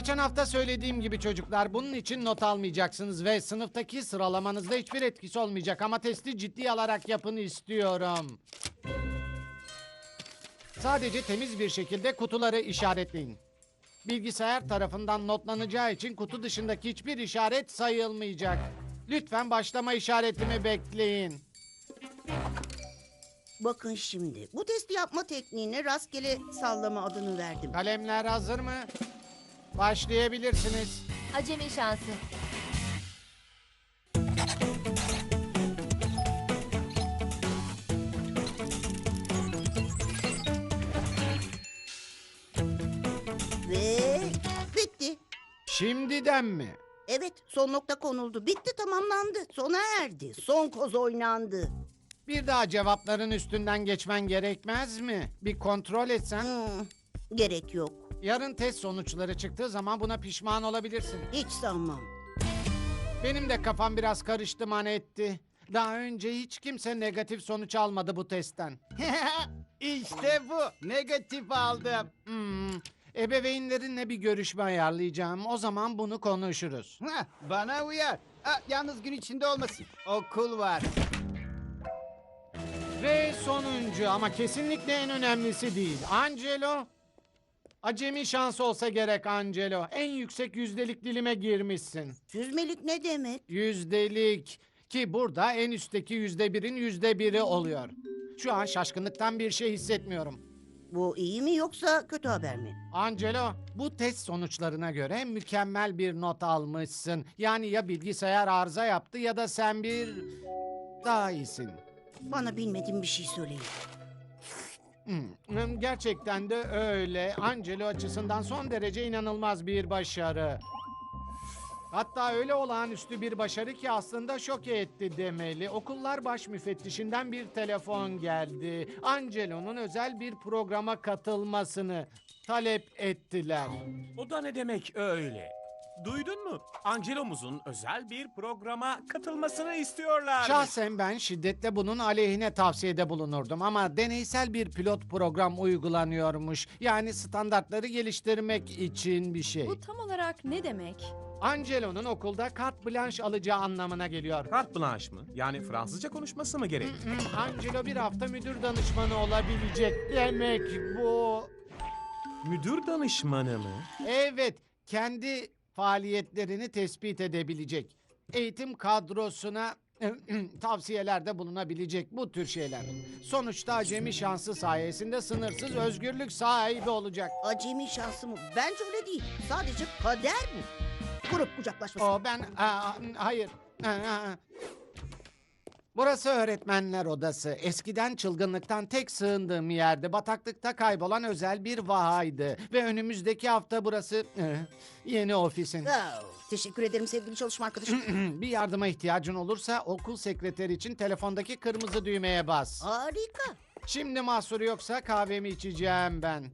Geçen hafta söylediğim gibi çocuklar bunun için not almayacaksınız ve sınıftaki sıralamanızda hiçbir etkisi olmayacak ama testi ciddi alarak yapın istiyorum. Sadece temiz bir şekilde kutuları işaretleyin. Bilgisayar tarafından notlanacağı için kutu dışındaki hiçbir işaret sayılmayacak. Lütfen başlama işaretimi bekleyin. Bakın şimdi. Bu testi yapma tekniğine rastgele sallama adını verdim. Kalemler hazır mı? Başlayabilirsiniz. Acemi şansı. Ve bitti. Şimdiden mi? Evet son nokta konuldu. Bitti tamamlandı. Sona erdi. Son koz oynandı. Bir daha cevapların üstünden geçmen gerekmez mi? Bir kontrol etsen. Hmm, gerek yok. Yarın test sonuçları çıktığı zaman buna pişman olabilirsin. Hiç sanmam. Benim de kafam biraz karıştı man etti. Daha önce hiç kimse negatif sonuç almadı bu testten. İşte bu. Negatif aldım. Hmm, ebeveynlerinle bir görüşme ayarlayacağım. O zaman bunu konuşuruz. Hah, bana uyar. Ha, yalnız gün içinde olmasın. Okul var. Ve sonuncu ama kesinlikle en önemlisi değil. Angelo. Acemi şans olsa gerek Angelo. En yüksek yüzdelik dilime girmişsin. Süzmelik ne demek? Yüzdelik. Ki burada en üstteki yüzde birin yüzde biri oluyor. Şu an şaşkınlıktan bir şey hissetmiyorum. Bu iyi mi yoksa kötü haber mi? Angelo, bu test sonuçlarına göre mükemmel bir not almışsın. Yani ya bilgisayar arıza yaptı ya da sen bir daha iyisin. Bana bilmediğim bir şey söyleyin. Hmm, Gerçekten de öyle. Angelo açısından son derece inanılmaz bir başarı. Hatta öyle olağanüstü bir başarı ki aslında şok etti demeli. Okullar baş müfettişinden bir telefon geldi. Angelo'nun özel bir programa katılmasını talep ettiler. O da ne demek öyle? Duydun mu? Angelo'muzun özel bir programa katılmasını istiyorlar. Şahsen ben şiddetle bunun aleyhine tavsiyede bulunurdum ama deneysel bir pilot program uygulanıyormuş. Yani standartları geliştirmek için bir şey. Bu tam olarak ne demek? Angelo'nun okulda carte blanche alacağı anlamına geliyor. Carte blanche mı? Yani Fransızca konuşması mı gerek? Hmm, Angelo bir hafta müdür danışmanı olabilecek demek bu. Müdür danışmanı mı? Evet, kendi faaliyetlerini tespit edebilecek. Eğitim kadrosuna tavsiyelerde bulunabilecek bu tür şeyler. Sonuçta acemi şansı sayesinde sınırsız özgürlük sahibi olacak. Acemi şansı mı? Bence öyle değil. Sadece kader bu. Grup kucaklaşması. O ben aa, hayır. Aa, Burası öğretmenler odası. Eskiden çılgınlıktan tek sığındığım yerde bataklıkta kaybolan özel bir vahaydı. Ve önümüzdeki hafta burası eh, yeni ofisin. Oh, teşekkür ederim sevgili çalışma arkadaşım. bir yardıma ihtiyacın olursa okul sekreteri için telefondaki kırmızı düğmeye bas. Harika. Şimdi mahsuru yoksa kahvemi içeceğim ben.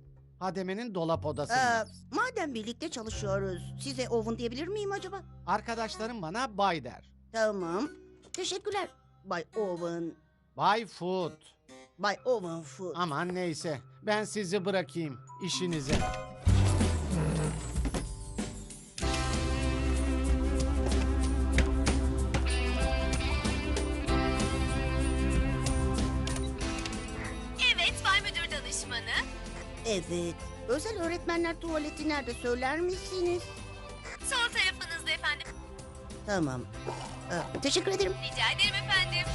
Hademe'nin dolap Ee, odasında. madem birlikte çalışıyoruz, size Owen diyebilir miyim acaba? Arkadaşlarım bana bay der. Tamam. Teşekkürler. Bay Owen. Bay Food. Bay Owen Food. Aman neyse. Ben sizi bırakayım işinize. Evet Bay Müdür Danışmanı. Evet. Özel öğretmenler tuvaleti nerede söyler misiniz? Sol tarafınızda efendim. Tamam. Ee, teşekkür ederim. Rica ederim efendim.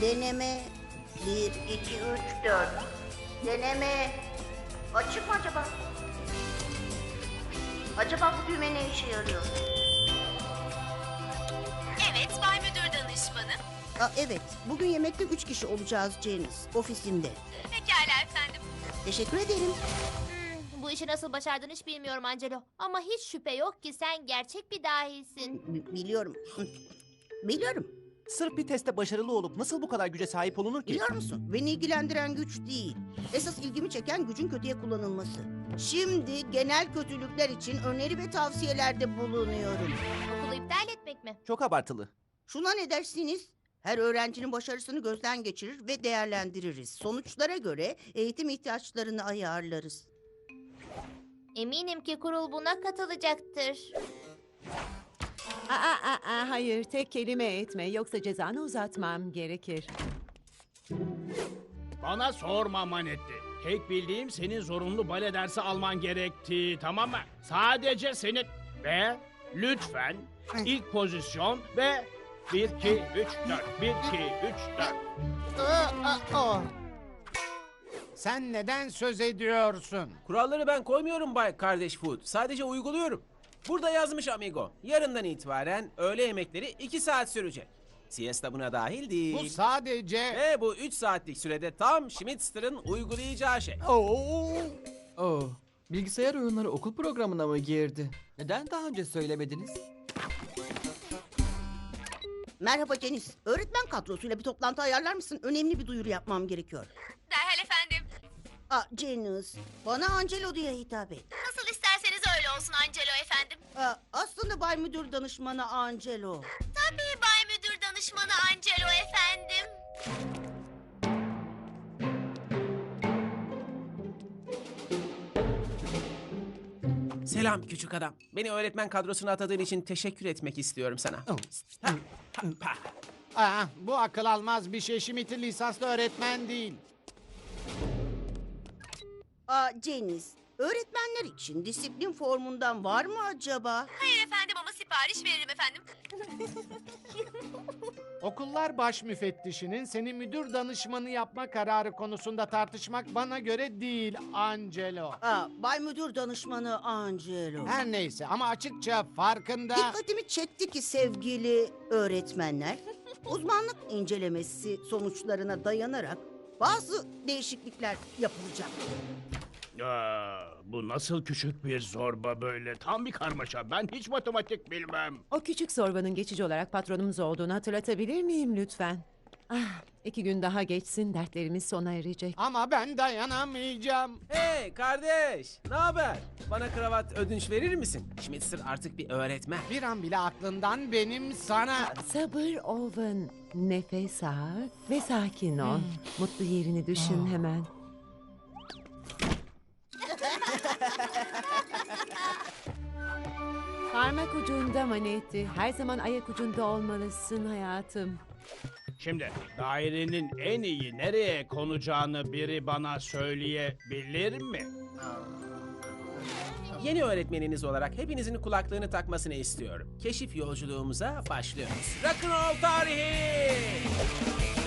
Deneme. Bir, iki, üç, dört. Deneme. Açık mı acaba? Acaba bu düğme ne işe yarıyor? Evet Bay Müdür Danışmanı. Aa, evet. Bugün yemekte üç kişi olacağız Janice. Ofisimde. Pekala efendim. Teşekkür ederim. Hmm, bu işi nasıl başardın hiç bilmiyorum Angelo. Ama hiç şüphe yok ki sen gerçek bir dahisin. B- biliyorum. biliyorum. Sırf bir testte başarılı olup nasıl bu kadar güce sahip olunur ki? Biliyor musun? Beni ilgilendiren güç değil. Esas ilgimi çeken gücün kötüye kullanılması. Şimdi genel kötülükler için öneri ve tavsiyelerde bulunuyorum. Okulu iptal etme etmek mi? Çok abartılı. Şuna ne dersiniz? Her öğrencinin başarısını gözden geçirir ve değerlendiririz. Sonuçlara göre eğitim ihtiyaçlarını ayarlarız. Eminim ki kurul buna katılacaktır. Aa, aa, aa, hayır tek kelime etme yoksa cezanı uzatmam gerekir. Bana sorma Manetti. Tek bildiğim senin zorunlu bale dersi alman gerektiği tamam mı? Sadece senin. Ve lütfen ilk pozisyon ve 1, 2, 3, 4. 1, 2, 3, 4. Aa, aa, aa. Sen neden söz ediyorsun? Kuralları ben koymuyorum Bay Kardeş Food. Sadece uyguluyorum. Burada yazmış amigo. Yarından itibaren öğle yemekleri 2 saat sürecek. Siesta buna dahil değil. Bu sadece... Ve bu 3 saatlik sürede tam Schmitzster'ın uygulayacağı şey. Oo. Oh, bilgisayar oyunları okul programına mı girdi? Neden daha önce söylemediniz? Merhaba Cenis. Öğretmen kadrosuyla bir toplantı ayarlar mısın? Önemli bir duyuru yapmam gerekiyor. Derhal efendim. Aa, Cenis, bana Angelo diye hitap et. Nasıl isterseniz öyle olsun Angelo efendim. Aa, aslında Bay Müdür Danışmanı Angelo. Tabii Bay Müdür Danışmanı Angelo efendim. Selam küçük adam. Beni öğretmen kadrosuna atadığın için teşekkür etmek istiyorum sana. Ha, ha, pa. Aa, bu akıl almaz bir şey. Schmidt'in lisanslı öğretmen değil. Aa, Cenis, öğretmenler için disiplin formundan var mı acaba? Hayır efendim ama sipariş veririm efendim. Okullar baş müfettişinin seni müdür danışmanı yapma kararı konusunda tartışmak bana göre değil Angelo. Aa, Bay Müdür Danışmanı Angelo. Her neyse ama açıkça farkında... Dikkatimi çekti ki sevgili öğretmenler, uzmanlık incelemesi sonuçlarına dayanarak bazı değişiklikler yapılacak. Aa, bu nasıl küçük bir zorba böyle? Tam bir karmaşa. Ben hiç matematik bilmem. O küçük zorbanın geçici olarak patronumuz olduğunu hatırlatabilir miyim lütfen? Ah, iki gün daha geçsin dertlerimiz sona erecek. Ama ben dayanamayacağım. Hey kardeş, ne haber? Bana kravat ödünç verir misin? Schmitzster artık bir öğretmen. Bir an bile aklından benim sana... Sabır Owen, nefes al ve sakin ol. Mutlu yerini düşün hemen. Parmak ucunda Manetti. Her zaman ayak ucunda olmalısın hayatım. Şimdi dairenin en iyi nereye konacağını biri bana söyleyebilir mi? Yeni öğretmeniniz olarak hepinizin kulaklığını takmasını istiyorum. Keşif yolculuğumuza başlıyoruz. Rock'n'roll tarihi!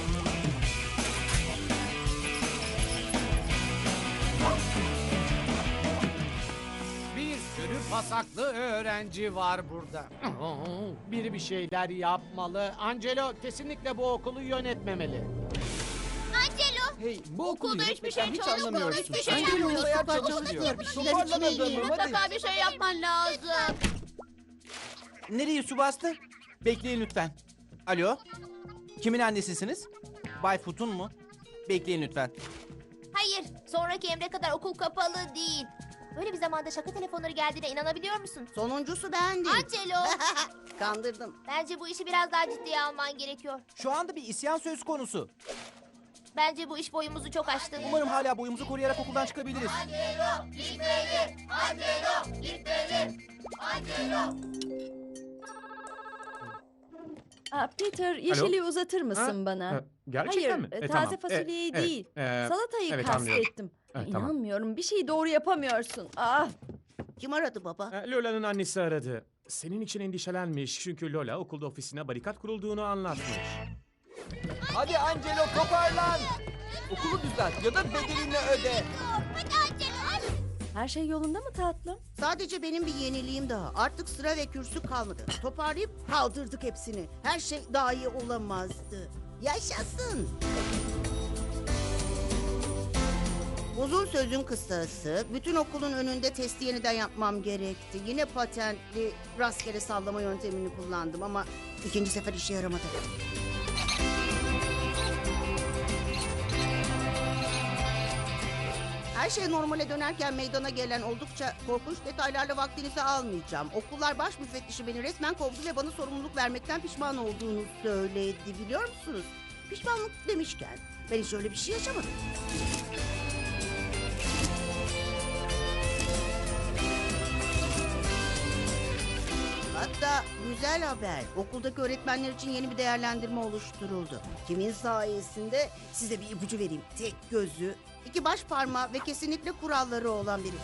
Pasaklı öğrenci var burada. Biri bir şeyler yapmalı. Angelo kesinlikle bu okulu yönetmemeli. Angelo. Hey, bu okulu Okulda hiçbir şey yönetmekten hiç çalışmıyor, anlamıyorsun. hiçbir şey Hangi yapmıyorsun. bilgisayar Çok çalışıyor? bir şeyler hadi. Mutlaka bir şey yapman lazım. Nereye su bastı? Bekleyin lütfen. Alo? Kimin annesisiniz? Bay Futun mu? Bekleyin lütfen. Hayır, sonraki emre kadar okul kapalı değil. Böyle bir zamanda şaka telefonları geldiğine inanabiliyor musun? Sonuncusu bendim. Angelo, Kandırdım. bence bu işi biraz daha ciddiye alman gerekiyor. Şu anda bir isyan söz konusu. Bence bu iş boyumuzu çok aştı. Umarım hala boyumuzu koruyarak okuldan çıkabiliriz. Aa, Peter, yeşili uzatır mısın bana? Gerçekten Hayır, mi? e, E, taze tamam. E, fasulyeyi evet, değil. e, Salatayı evet, anlıyorum. kastettim. Evet, tamam. İnanmıyorum, bir şeyi doğru yapamıyorsun. Ah, Kim aradı baba? e, Lola'nın annesi aradı. Senin için endişelenmiş çünkü Lola okulda ofisine barikat kurulduğunu anlatmış. Hadi Angelo toparlan. Okulu düzelt ya da bedelini öde. her şey yolunda mı tatlım? Sadece benim bir yeniliğim daha. Artık sıra ve kürsü kalmadı. Toparlayıp kaldırdık hepsini. Her şey daha iyi olamazdı. Yaşasın. Uzun sözün kısası, bütün okulun önünde testi yeniden yapmam gerekti. Yine patentli rastgele sallama yöntemini kullandım ama ikinci sefer işe yaramadı. Her şey normale dönerken meydana gelen oldukça korkunç detaylarla vaktinizi almayacağım. Okullar baş müfettişi beni resmen kovdu ve bana sorumluluk vermekten pişman olduğunu söyledi biliyor musunuz? Pişmanlık demişken ben hiç öyle bir şey yaşamadım. Güzel haber. Okuldaki öğretmenler için yeni bir değerlendirme oluşturuldu. Kimin sayesinde size bir ipucu vereyim. Tek gözü, iki baş parmağı ve kesinlikle kuralları olan biri.